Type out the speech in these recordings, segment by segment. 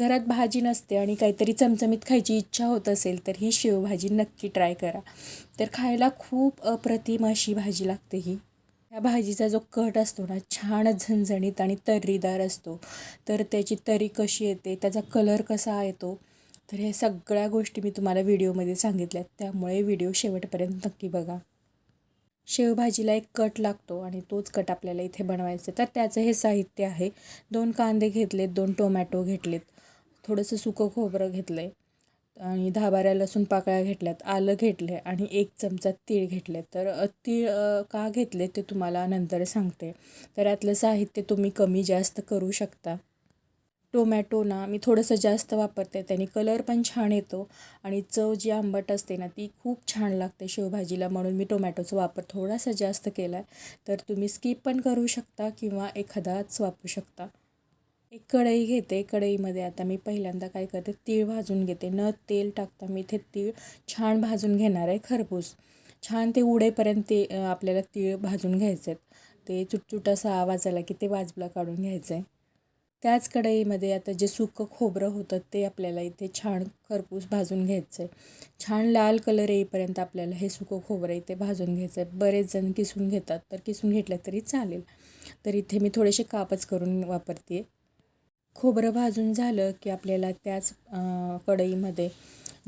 घरात भाजी नसते आणि काहीतरी चमचमीत खायची इच्छा होत असेल तर ही शेवभाजी नक्की ट्राय करा. तर खायला खूप अप्रतिम अशी भाजी लागते ही. या भाजीचा जो कट असतो ना छान झणझणीत आणि तर्रीदार असतो. तर त्याची तरी कशी येते त्याचा कलर कसा येतो तर ह्या सगळ्या गोष्टी मी तुम्हाला व्हिडिओमध्ये सांगितल्यात. त्यामुळे व्हिडिओ शेवटपर्यंत नक्की बघा. शेवभाजीला एक कट लागतो आणि तोच कट आपल्याला इथे बनवायचा तर त्याचं हे साहित्य आहे. दोन कांदे घेतलेत दोन टोमॅटो घेतलेत. थोडंसं सुकं खोबरं घेतलं आहे आणि दहा बारा लसूण पाकळ्या घेतल्यात आलं घेतलं आहे आणि एक चमचा तीळ घेतले तर तीळ का घेतले ते तुम्हाला नंतर सांगते. तर यातलं साहित्य तुम्ही कमी जास्त करू शकता. टोमॅटो ना मी थोडंसं जास्त वापरते त्याने कलर पण छान येतो आणि चव जी आंबट असते ना ती खूप छान लागते शेवभाजीला. म्हणून मी टोमॅटोचा वापर थोडासा जास्त केला आहे तर तुम्ही स्किप पण करू शकता किंवा एखादाच वापरू शकता. एक कढई घेते. कढईमध्ये आता मी पहिल्यांदा काय करते तीळ भाजून घेते. न तेल टाकता मी इथे तीळ छान भाजून घेणार आहे खरपूस. छान ते उडेपर्यंत ते आपल्याला तीळ भाजून घ्यायचे आहेत ते चुटचुट असा आवाज आला की ते बाजूला काढून घ्यायचं आहे त्याच कढईमध्ये आता जे सुकं खोबरं होतं ते आपल्याला इथे छान खरपूस भाजून घ्यायचं आहे छान लाल कलर येईपर्यंत आपल्याला हे सुकं खोबरं इथे भाजून घ्यायचं आहे बरेच जण किसून घेतात तर किसून घेतलं तरी चालेल. तर इथे मी थोडेसे कापच करून वापरते खोबरं भाजून झालं की आपल्याला त्याच कढईमध्ये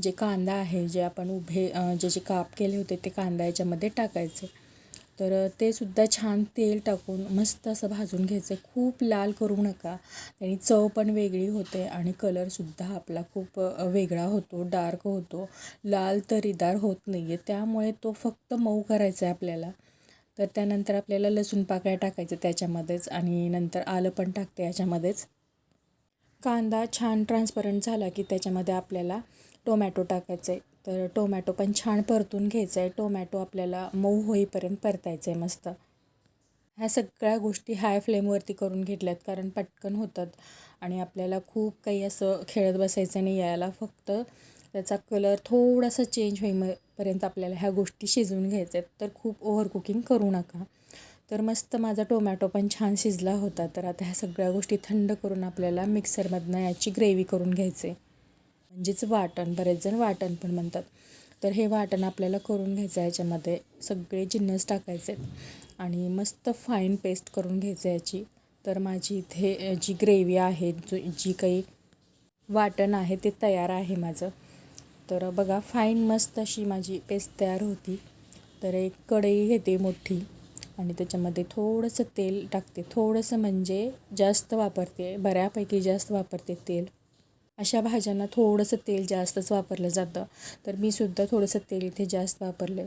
जे कांदा आहे जे आपण उभे जे जे काप केले होते ते कांदा याच्यामध्ये टाकायचे. तर ते सुद्धा छान तेल टाकून मस्त असं भाजून घ्यायचं. खूप लाल करू नका. त्याने चव पण वेगळी होते आणि कलरसुद्धा आपला खूप वेगळा होतो डार्क होतो. लाल तरीदार होत नाही आहे त्यामुळे तो फक्त मऊ करायचा आहे आपल्याला. तर त्यानंतर आपल्याला लसूण पाकळ्या टाकायचं त्याच्यामध्येच आणि नंतर आलं पण टाकते याच्यामध्येच. कांदा छान ट्रान्सपरंट झाला की त्याच्यामध्ये आपल्याला टोमॅटो टाकायचं आहे तर टोमॅटो पण छान परतून घ्यायचं आहे टोमॅटो आपल्याला मऊ होईपर्यंत परतायचं आहे मस्त. ह्या सगळ्या गोष्टी हाय फ्लेमवरती करून घेतल्यात कारण पटकन होतात. आणि आपल्याला खूप काही असं खेळत बसायचं नाही यायला. फक्त त्याचा कलर थोडासा चेंज होईपर्यंत आपल्याला ह्या गोष्टी शिजवून घ्यायच्या आहेत तर खूप ओव्हर कुकिंग करू नका. तर मस्त माझा टोमॅटो पण छान शिजला होता. तर आता ह्या सगळ्या गोष्टी थंड करून आपल्याला मिक्सरमधनं याची ग्रेव्ही करून घ्यायचे. म्हणजेच वाटण. बरेच जण वाटण पण म्हणतात. तर हे वाटण आपल्याला करून घ्यायचं आहे. याच्यामध्ये सगळे जिन्नस टाकायचे आणि मस्त फाईन पेस्ट करून घ्यायचं याची. तर माझी इथे जी ग्रेव्ही आहे जो जी काही वाटण आहे ते तयार आहे माझं. तर बघा फाईन मस्त अशी माझी पेस्ट तयार होती. तर एक कढई घेते मोठी. आणि त्याच्यामध्ये थोडंसं तेल टाकते. थोडंसं म्हणजे जास्त वापरते. बऱ्यापैकी जास्त वापरते तेल. अशा भाज्यांना थोडंसं तेल जास्तच वापरलं जातं. तर मी सुद्धा थोडंसं तेल इथे जास्त वापरले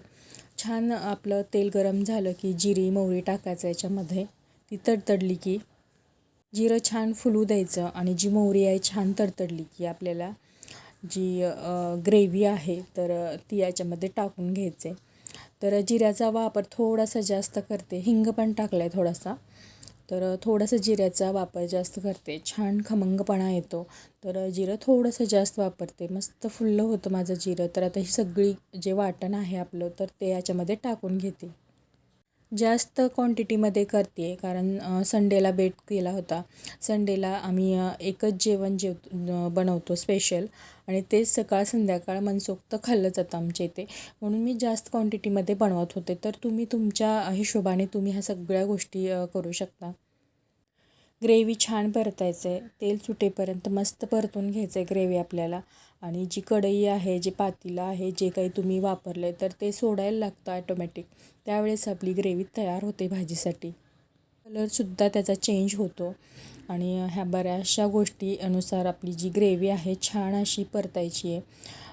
छान आपलं तेल गरम झालं की जिरी मोहरी टाकायचं याच्यामध्ये. ती तडतडली की जिरं छान फुलू द्यायचं आणि जी मोहरी आहे छान तडतडली की आपल्याला जी ग्रेव्ही आहे तर ती याच्यामध्ये टाकून घ्यायचे. तर जिऱ्याचा वापर थोडासा जास्त करते. हिंग पण टाकला आहे थोडासा. तर थोडंसं जिऱ्याचा वापर जास्त करते. छान खमंगपणा येतो. तर जिरं थोडंसं जास्त वापरते. मस्त फुल्लं होतं माझं जिरं. तर आता ही सगळी जे वाटण आहे आपलं तर ते याच्यामध्ये टाकून घेते. जास्त क्वांटिटीमध्ये करते आहे कारण संडेला बेट केला होता. संडेला आम्ही एकच जेवण जेव बनवतो स्पेशल आणि तेच सकाळ संध्याकाळ मनसोक्त खाल्लं जातं आमच्या इथे. म्हणून मी जास्त क्वांटिटीमध्ये बनवत होते. तर तुम्ही तुमच्या हिशोबाने तुम्ही ह्या सगळ्या गोष्टी करू शकता. ग्रेव्ही छान परतायचं आहे तेल सुटेपर्यंत मस्त परतून घ्यायचं आहे ग्रेव्ही आपल्याला. आणि जी कढई आहे जे पातीला आहे जे काही तुम्ही वापरलं आहे तर ते सोडायला लागतं ॲटोमॅटिक त्यावेळेस आपली ग्रेव्ही तयार होते भाजीसाठी. कलरसुद्धा त्याचा चेंज होतो. आणि ह्या बऱ्याचशा गोष्टीनुसार आपली जी ग्रेव्ही आहे छान अशी परतायची आहे.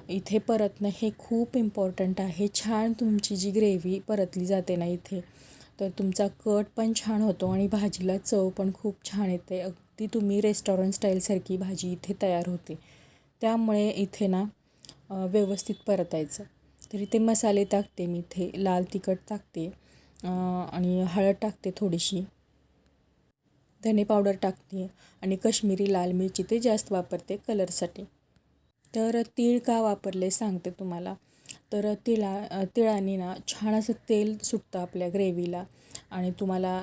इथे परतणं हे खूप इम्पॉर्टंट आहे. छान तुमची जी ग्रेव्ही परतली जाते ना इथे तर तुमचा कट पण छान होतो आणि भाजीला चव पण खूप छान येते. अगदी तुम्ही रेस्टॉरंट स्टाईलसारखी भाजी इथे तयार होते. त्यामुळे इथे ना व्यवस्थित परतायचं. तर इथे मसाले टाकते मी इथे लाल तिखट टाकते आणि हळद टाकते थोडीशी. धने पावडर टाकते आणि कश्मीरी लाल मिरची ते जास्त वापरते कलरसाठी. तर तीळ का वापरले सांगते तुम्हाला. तर तिळा तिळाने ना छान असं तेल सुटतं आपल्या ग्रेव्हीला आणि तुम्हाला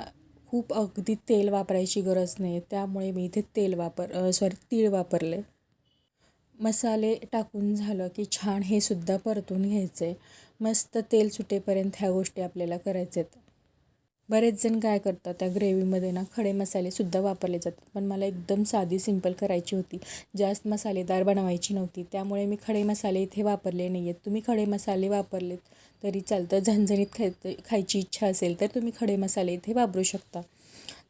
खूप अगदी तेल वापरायची गरज नाही. त्यामुळे मी इथे तेल वापर सॉरी तीळ वापरले. मसाले टाकून झालं की छान हे सुद्धा परतून घ्यायचं. आहे मस्त तेल सुटेपर्यंत ह्या गोष्टी आपल्याला करायच्या आहेत बरेच जण काय करतात त्या ग्रेव्हीमध्ये ना खडे मसालेसुद्धा वापरले जातात. पण मला एकदम साधी सिंपल करायची होती. जास्त मसालेदार बनवायची नव्हती. त्यामुळे मी खडे मसाले इथे वापरले नाही आहेत तुम्ही खडे मसाले वापरलेत तरी चालतं. झणझणीत खाय खायची इच्छा असेल तर तुम्ही खडे मसाले इथे वापरू शकता.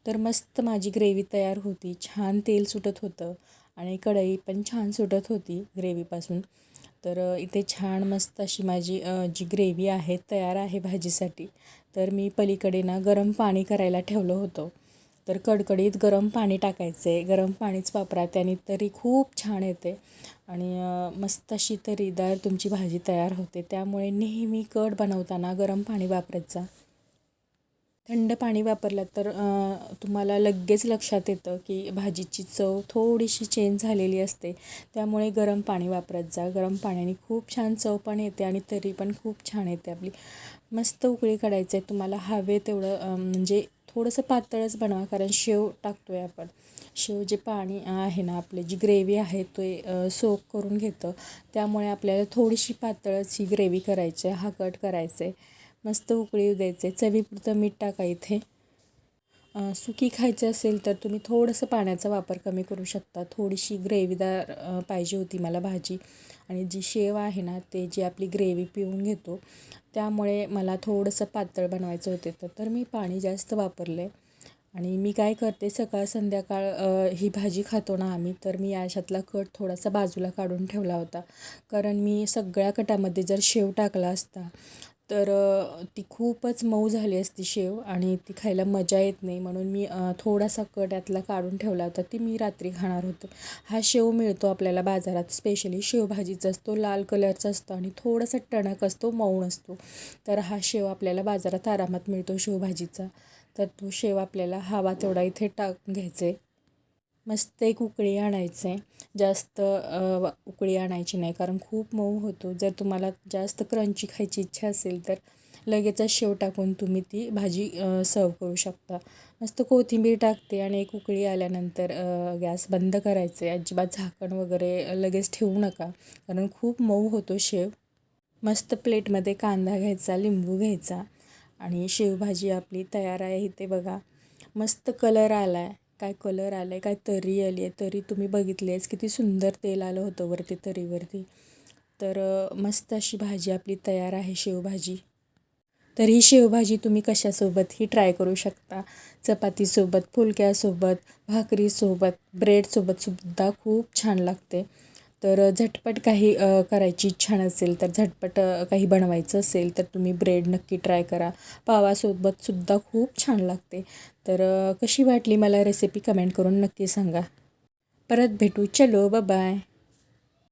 तर मस्त माझी ग्रेव्ही तयार होती. छान तेल सुटत होतं. आणि कढई पण छान सुटत होती ग्रेव्हीपासून. तर इथे छान मस्त अशी माझी जी ग्रेव्ही आहे तयार आहे भाजीसाठी तर मी पलीकडे ना गरम पाणी करायला ठेवलं होतं. तर कडकडीत गरम पाणी टाकायचं आहे गरम पाणीच वापरा त्याने तरी खूप छान येते. आणि मस्त अशी तरीदार तुमची भाजी तयार होते त्यामुळे नेहमी कड बनवताना गरम पाणी वापरायचा थंड पाणी वापरलं तर तुम्हाला लगेच लक्षात येतं की भाजीची चव थोडीशी चेंज झालेली असते. त्यामुळे गरम पाणी वापरत जा. गरम पाण्याने खूप छान चव पण येते आणि तरी पण खूप छान येते आपली. मस्त उकळी काढायचं आहे. तुम्हाला हवे तेवढं म्हणजे थोडंसं पातळच बनवा कारण शेव टाकतो आहे आपण. शेव जे पाणी आहे ना आपले जी ग्रेव्ही आहे ते सोक करून घेतं. त्यामुळे आपल्याला थोडीशी पातळच ही ग्रेव्ही करायची आहे. हा कट करायचं आहे. मस्त उकळी द्यायचे. चवीपुरतं मीठ टाका इथे. सुकी खायची असेल तर तुम्ही थोडंसं पाण्याचा वापर कमी करू शकता. थोडीशी ग्रेव्हीदार पाहिजे होती मला भाजी. आणि जी शेव आहे ना ते जी आपली ग्रेव्ही पिऊन घेतो त्यामुळे मला थोडंसं पातळ बनवायचं होते तर तर मी पाणी जास्त वापरले आणि मी काय करते सकाळ संध्याकाळ ही भाजी खातो ना आम्ही तर मी याच्यातला कट थोडासा बाजूला काढून ठेवला होता. कारण मी सगळ्या कटामध्ये जर शेव टाकला असता तर ती खूपच मऊ झाली असती शेव आणि ती खायला मजा येत नाही म्हणून मी थोडासा कट यातला काढून ठेवला होता. ती मी रात्री खाणार होतो. हा शेव मिळतो आपल्याला बाजारात स्पेशली शेवभाजीचा असतो लाल कलरचा असतो आणि थोडासा टणक असतो मऊ असतो तर हा शेव आपल्याला बाजारात आरामात मिळतो शेवभाजीचा तर तो शेव आपल्याला हवा तेवढा इथे टाक घ्यायचे मस्त एक उकळी आणायचं. आहे जास्त उकळी आणायची नाही कारण खूप मऊ होतो. जर तुम्हाला जास्त क्रंची खायची इच्छा असेल तर लगेचच शेव टाकून तुम्ही ती भाजी सर्व करू शकता. मस्त कोथिंबीर टाकते आणि एक उकळी आल्यानंतर गॅस बंद करायचे. अजिबात झाकण वगैरे लगेच ठेवू नका कारण खूप मऊ होतो शेव. मस्त प्लेटमध्ये कांदा घ्यायचा लिंबू घ्यायचा आणि शेवभाजी आपली तयार आहे इथे बघा. मस्त कलर आला आहे काय कलर आला आहे काय तरी आली आहे तरी तुम्ही बघितलेच. किती सुंदर तेल आलं होतं वरती तरीवरती. तर मस्त अशी भाजी आपली तयार आहे शेवभाजी. तर ही शेवभाजी तुम्ही कशासोबत? ही ट्राय करू शकता. चपातीसोबत फुलक्यासोबत भाकरीसोबत ब्रेडसोबतसुद्धा खूप छान लागते. तर झटपट काही करायची इच्छा नसेल तर झटपट काही बनवायचं असेल तर तुम्ही ब्रेड नक्की ट्राय करा. पावासोबतसुद्धा खूप छान लागते. तर कशी वाटली मला रेसिपी कमेंट करून नक्की सांगा. परत भेटू. चलो बाय